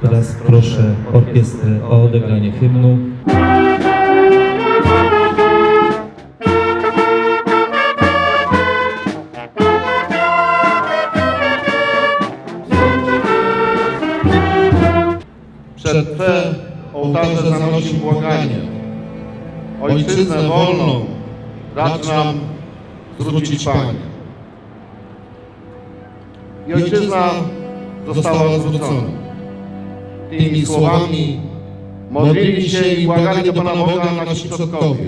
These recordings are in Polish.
Teraz proszę orkiestrę o odegranie hymnu. Przed Twe ołtarze zanosi błaganie. Ojczyznę wolną racz nam zwrócić Panie. I ojczyzna została zwrócona. Tymi słowami modlili się i błagali do Pana Boga nasi przodkowie.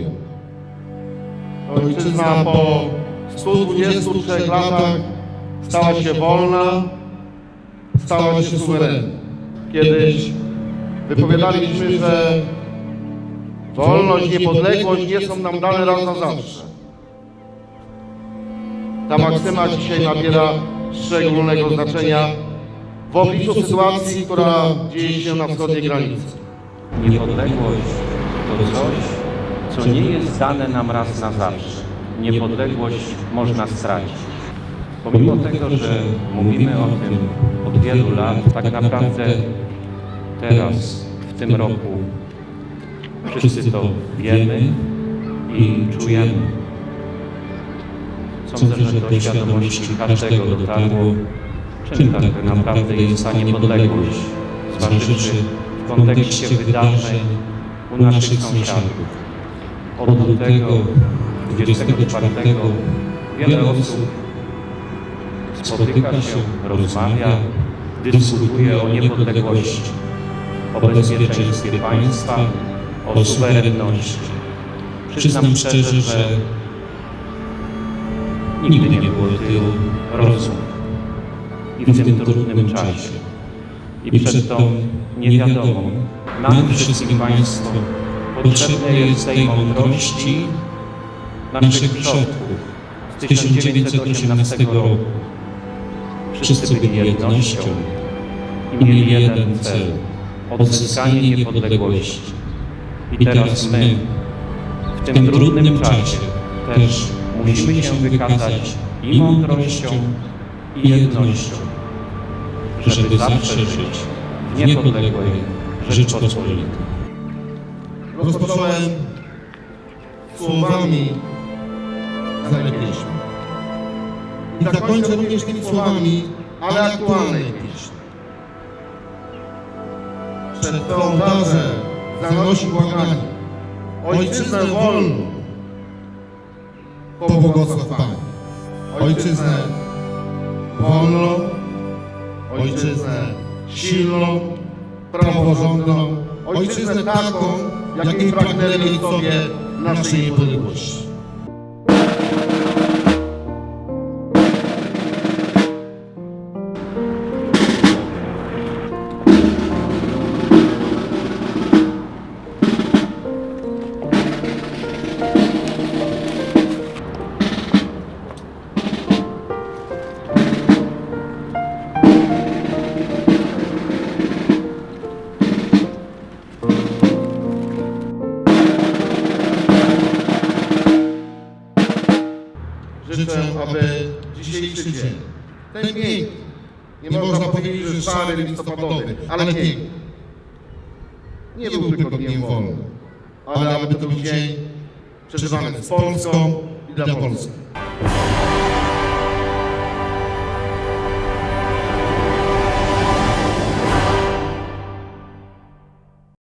Ojczyzna po 123 latach stała się wolna, stała się suwerenna. Kiedyś wypowiadaliśmy, że wolność, niepodległość nie są nam dane raz na zawsze. Ta maksyma dzisiaj nabiera szczególnego znaczenia w obliczu sytuacji, która dzieje się na wschodniej granicy. Niepodległość to coś, co nie jest dane nam raz na zawsze. Niepodległość można stracić. Pomimo tego, że mówimy o tym od wielu lat, tak naprawdę teraz, w tym roku, wszyscy to wiemy i czujemy. Sądzę, że do świadomości każdego dotarło, czym tak naprawdę jest ta niepodległość, zważywszy w kontekście wydarzeń u naszych sąsiadów. Od lutego 24 wiele osób spotyka się, rozmawia, dyskutuje o niepodległości, o bezpieczeństwie państwa, o suwerenności. Przyznam szczerze, że nigdy nie było tylu rozmów i w tym trudnym czasie i przed tą niewiadomą nam wszystkim Państwu potrzebne jest tej mądrości naszych przodków z 1918 roku. Wszyscy byli jednością i mieli jeden cel odzyskanie niepodległości. I teraz my w tym trudnym czasie też musimy się wykazać i mądrością, i jednością, żeby zawsze żyć w niepodległej Rzeczpospolitej. Rozpocząłem słowami znanej. I zakończę również tymi słowami, ale aktualnej pieśni. Przed Twe ołtarze zanosi błaganie. Ojczyznę wolną pobłogosław Panie. Ojczyznę wolną, ojczyznę silną, praworządną, ojczyznę taką, jakiej pragnęli sobie naszej niepodległości. Życzę, aby dzisiejszy dzień, ten piękny, nie można powiedzieć, że szary listopadowy, ale piękny, nie był tylko dniem wolnym, ale aby to był dzień przeżywany z Polską i dla Polski.